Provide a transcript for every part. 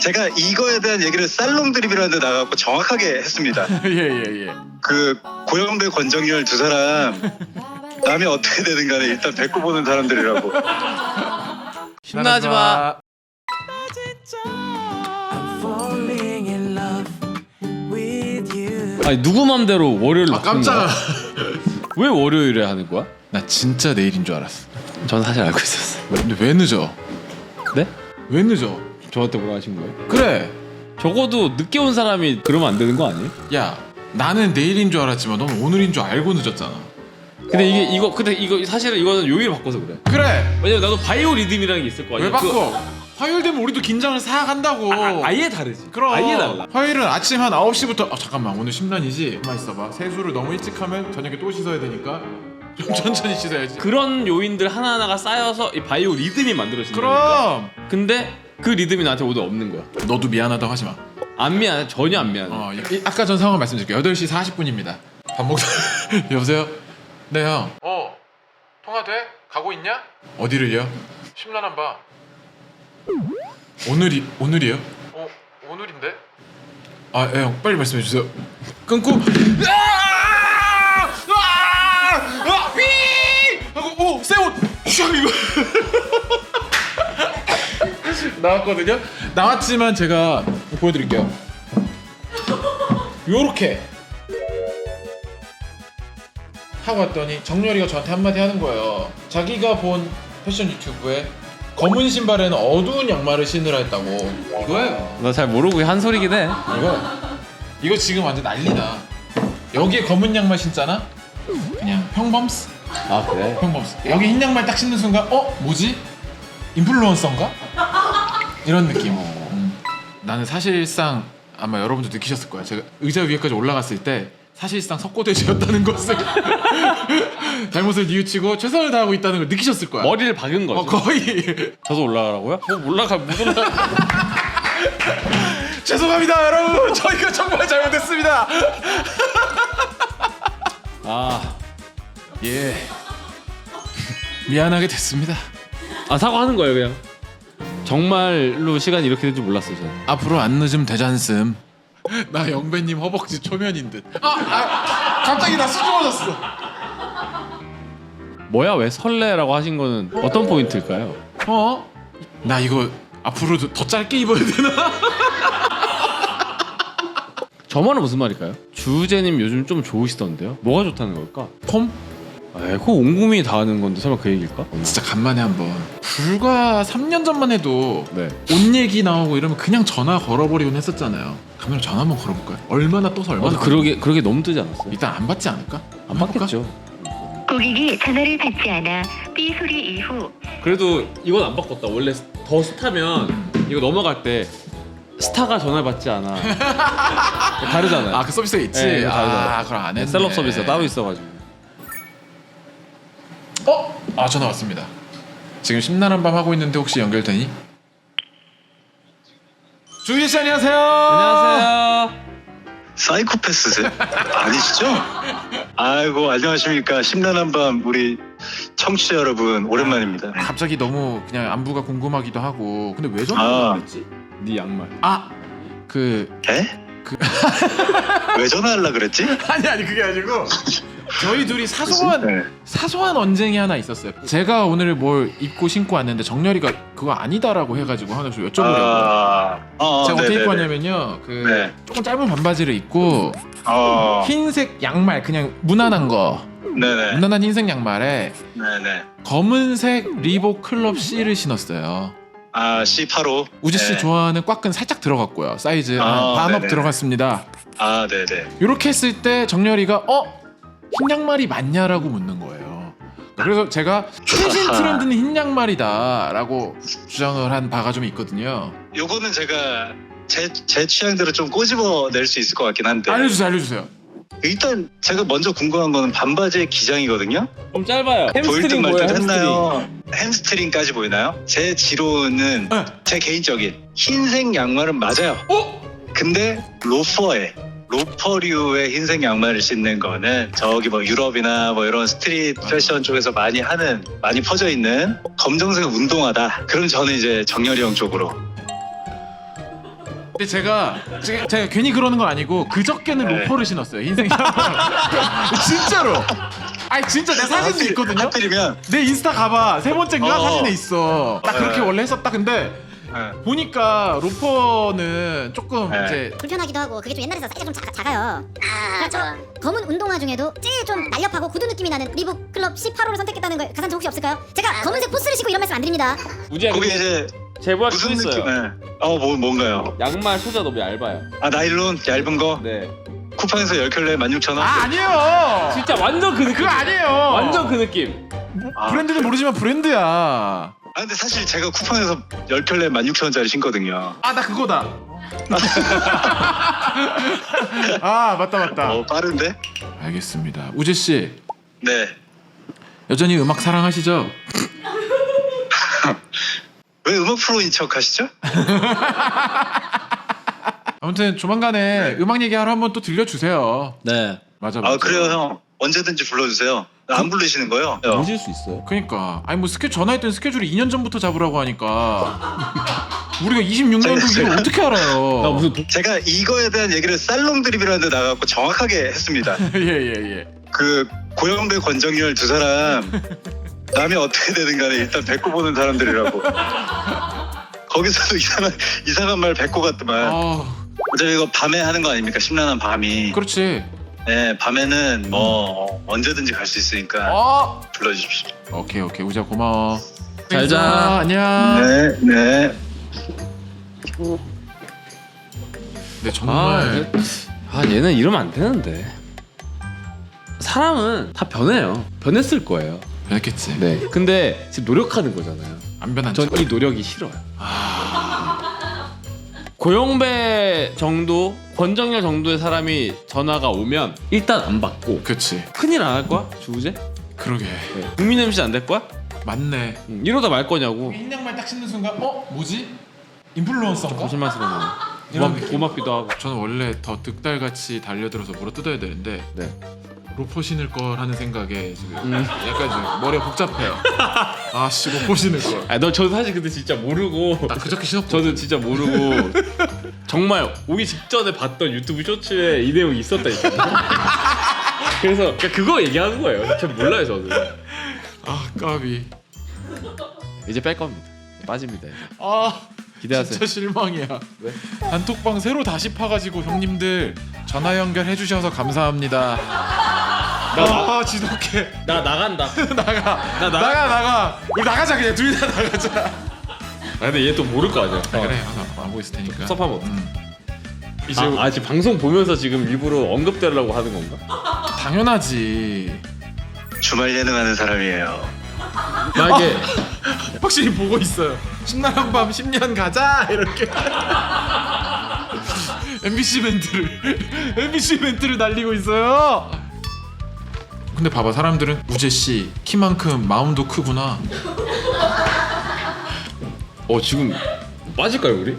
제가 이거에 대한 얘기를 살롱 드립이라는 데 나가고 정확하게 했습니다. 예예 예. 그 고영배 권정열 두 사람 남이 어떻게 되든 간에 일단 뱉고 보는 사람들이라고. 신나지 마. falling in love with you. 아니 누구 맘대로 월요일로 아 깜짝아. 왜 월요일에 하는 거야? 나 진짜 내일인 줄 알았어. 전 사실 알고 있었어. 근데 왜 늦어? 네? 왜 늦어? 저한테 뭐라 하신 거예요? 그래. 적어도 늦게 온 사람이 그러면 안 되는 거 아니에요? 야 나는 내일인 줄 알았지만 넌 오늘인 줄 알고 늦었잖아. 근데 이게 이거 근데 이거 사실은 이거는 요일 바꿔서 그래. 그래. 왜냐면 나도 바이오 리듬이라는 게 있을 거 아니야. 왜 바꿔? 화요일 되면 우리도 긴장을 싹 한다고. 아, 아예 다르지. 그럼 아예 달라. 화요일은 아침 한 9시부터 아 잠깐만 오늘 심란이지? 가만 있어봐 세수를 너무 일찍 하면 저녁에 또 씻어야 되니까 좀 천천히 씻어야지 그런 요인들 하나하나가 쌓여서 이 바이오 리듬이 만들어지는 거니까. 그럼 근데 그 리듬이 나한테 오늘 없는 거야. 너도 미안하다고 하지 마 안 미안해. 전혀 안 미안해. 어, 이- 아까 전 상황 말씀드릴게요 8시 40분입니다 밥 먹다 여보세요? 네 형 어 통화 돼? 가고 있냐? 어디를요? 심란한 봐 오늘이 오늘이요? 어 오늘인데? 아형 빨리 말씀해 주세요 끊고 아! 나왔거든요. 나왔지만 제가 보여드릴게요. 요렇게 하고 왔더니 정렬이가 저한테 한마디 하는 거예요. 자기가 본 패션 유튜브에 검은 신발에는 어두운 양말을 신으라 했다고. 이거예요. 너잘 모르고 한 소리긴 해. 이거 이거 지금 완전 난리나. 여기에 검은 양말 신잖아. 그냥 평범스. 아 그래? 평범스. 여기 흰 양말 딱 신는 순간 어 뭐지? 인플루언서인가? 이런 느낌. 음. 나는 사실상 아마 여러분도 느끼셨을 거야. 제가 의자 위에까지 올라갔을 때 사실상 석고돼지였다는 것을 잘못을 뉘우치고 최선을 다하고 있다는 걸 느끼셨을 거야. 머리를 박은 거지. 어, 거의 저도 올라가라고요? 뭐 올라가 못 올라가. 죄송합니다 여러분 저희가 정말 잘못했습니다. 아, 예 미안하게 됐습니다. 아 사과하는 거예요 그냥. 정말로 시간이 이렇게 될 줄 몰랐어요 저는. 앞으로 안 늦으면 되잖음. 나 영배님 허벅지 초면인 듯. 아, 아 갑자기 나 수줍어졌어. 뭐야 왜 설레라고 하신 거는 어떤 포인트일까요? 어? 나 이거 앞으로도 더 짧게 입어야 되나? 저 말은 무슨 말일까요? 주제님 요즘 좀 좋으시던데요? 뭐가 좋다는 걸까? 폼? 에이 그거 온 국민이 다 아는 건데 설마 그 얘기일까? 진짜 간만에 한번. 불과 3년 전만 해도 네. 옷 얘기 나오고 이러면 그냥 전화 걸어버리곤 했었잖아요. 그러면 전화 한번 걸어볼까요? 얼마나 떠서 얼마나? 어, 그러게 그러게 너무 뜨지 않았어요? 일단 안 받지 않을까? 안 받겠죠. 고객이 전화를 받지 않아 삐 소리 이후 그래도 이건 안 바꿨다. 원래 더 스타면 이거 넘어갈 때 스타가 전화 받지 않아. 다르잖아요. 아 그 서비스가 있지. 네, 이거 다르잖아. 아 그럼 안 했네. 셀럽 서비스가 따로 있어가지고. 어? 아 전화 왔습니다. 지금 심란한 밤 하고 있는데 혹시 연결되니? 주희 씨 안녕하세요. 안녕하세요. 사이코패스 아니시죠? 아이고 안녕하십니까 심란한 밤 우리 청취자 여러분 오랜만입니다. 갑자기 너무 그냥 안부가 궁금하기도 하고 근데 왜 아. 전화 했지? 네 양말. 아그 에? 그- 왜 전화하려 그랬지? 아니 아니 그게 아니고 저희 둘이 사소한 네. 사소한 언쟁이 하나 있었어요. 제가 오늘 뭘 입고 신고 왔는데 정렬이가 그거 아니다라고 해가지고 하나 좀 여쭤보려고. 아, 어, 제가 어떻게 네네네. 입고 왔냐면요. 그 네. 조금 짧은 반바지를 입고 어, 흰색 양말 그냥 무난한 거 네네, 무난한 흰색 양말에 네네. 검은색 리복 클럽 C를 신었어요. 아 C85. 우지 씨 네. 좋아하는 꽉끈 살짝 들어갔고요. 사이즈 아, 한 반업 네네. 들어갔습니다. 아 네네. 이렇게 했을 때 정렬이가 어? 흰 양말이 맞냐라고 묻는 거예요. 그래서 제가 최신. 트렌드는 흰 양말이다라고 주장을 한 바가 좀 있거든요. 요거는 제가 제, 제 취향대로 좀 꼬집어 낼 수 있을 것 같긴 한데 알려주세요, 알려주세요. 일단 제가 먼저 궁금한 거는 반바지의 기장이거든요. 좀 짧아요. 보일 듯 햄스트링 말 뭐예요? 듯 햄스트링. 했나요? 햄스트링까지 보이나요? 제 지로는 네. 제 개인적인 흰색 양말은 맞아요. 어? 근데 로퍼에 로퍼류의 흰색 양말을 신는 거는 저기 뭐 유럽이나 뭐 이런 스트릿 패션 쪽에서 많이 하는 많이 퍼져 있는 검정색 운동화다. 그럼 저는 이제 정열이 형 쪽으로 근데 제가 제가, 제가 괜히 그러는 건 아니고 그저께는 네. 로퍼를 신었어요 흰색 진짜로 아니 진짜 내 사진도 하필- 있거든요 하필이면 내 인스타 가봐 세 번째인가 어. 사진에 있어 딱 그렇게 네. 원래 했었다 근데 네. 보니까 로퍼는 조금 네. 이제 불편하기도 하고 그게 좀 옛날에서 살짝 좀 작, 작아요. 그렇죠. 검은 운동화 중에도 제일 좀 날렵하고 구두 느낌이 나는 리복 클럽 18호를 선택했다는 거 가산점 혹시 없을까요? 제가 검은색 포스를 신고 이런 말씀 안 드립니다. 우지야 거기 근데 이제 제보할 게 무슨 있어요. 느낌? 네. 어, 뭐 뭔가요? 양말 소자 너무 얇아요. 아 나일론 얇은 거 네. 쿠팡에서 10켤레 16,000원. 아 아니에요 진짜 완전 그 느낌. 그거 아니에요 완전 그 느낌. 아. 브랜드는 모르지만 브랜드야 아 근데 사실 제가 쿠팡에서 10켤레 16,000원짜리 신거든요. 아 나 그거다 아 맞다 맞다 어 빠른데? 알겠습니다 우재 씨 네. 여전히 음악 사랑하시죠? 왜 음악 프로인 척 하시죠? 아무튼 조만간에 음악 얘기하러 한번 또 들려주세요 네. 맞아 맞아 아 그래요 형. 언제든지 불러주세요. 안 부르시는 거요? 요 오실 수 있어요? 그니까 아니 뭐 스케 전화했던 스케줄이 2년 전부터 잡으라고 하니까 우리가 26년도 제가- 이걸 어떻게 알아요? 나 무슨 도... 제가 이거에 대한 얘기를 살롱 드립이라는 데 나가고 정확하게 했습니다. 예예 예. 그 고영배 권정열 두 사람 남이 어떻게 되든 간에 일단 뱉고 보는 사람들이라고. 거기서도 이상한 이상한 말 뱉고 갔더만. 아 어차피 이거 밤에 하는 거 아닙니까? 심란한 밤이. 그렇지. 네, 밤에는 뭐 언제든지 갈 수 있으니까 어. 불러주십시오. 오케이 오케이 우자 고마워. 잘 자. 아, 안녕. 네, 네. 네 정말 아 얘는 이러면 안 되는데. 사람은 다 변해요. 변했을 거예요. 변했겠지. 네. 근데 지금 노력하는 거잖아요. 안 변한 전 척. 이 노력이 싫어요. 고영배 정도, 권정열 정도의 사람이 전화가 오면 일단 안 받고 그치. 큰일 안 할 거야? 주우재? 그러게. 네. 국민 MC 안 될 거야? 맞네. 응, 이러다 말 거냐고. 흰 양말 딱 신는 순간 어 뭐지? 인플루언서인가? 거짓말스러워. 이런 고맙, 느낌? 고맙기도 하고. 저는 원래 더 득달같이 달려들어서 물어 뜯어야 되는데 네. 로퍼 신을 걸 하는 생각에 지금 음. 약간 지금 머리가 복잡해요. 아씨 로퍼 신을 걸. 아, 너 저도 사실 근데 진짜 모르고 나 그저께 신었고. 저는 진짜 모르고 정말 오기 직전에 봤던 유튜브 쇼츠에 이 내용이 있었다니까. 그래서 그거 얘기하는 거예요. 전 몰라요 저는. 아 까비. 이제 뺄 겁니다. 빠집니다. 이제. 아 기대하세요. 진짜 실망이야. 왜? 단톡방 새로 다시 파가지고 형님들 전화 연결해 주셔서 감사합니다. 아 지독해. 나 나간다. 나가 나 나. 나가 나가. 우리 나가자 그냥 둘 다 나가자. 아, 근데 얘 또 모를 거 아니야. 그래 하나 보고 있을 테니까. 섭섭하면 어떡해. 음. 이제 아, 아 지금 방송 보면서 지금 일부러 언급되려고 하는 건가? 당연하지. 주말 예능하는 사람이에요. 나 이게 확실히 보고 있어요. 신나는 밤 10년 가자 이렇게. MBC 멘트를 MBC 멘트를 날리고 있어요. 근데 봐봐 사람들은 우재 씨 키만큼 마음도 크구나. 어 지금 빠질까요 우리?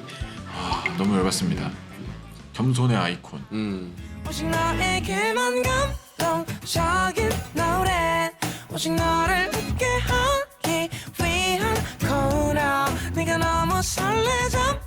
아, 너무 열받습니다. 겸손의 아이콘. 음. 오직 너에게만 감동적인 노래 오직 너를 웃게 하기 위한 코너 네가 너무 설레져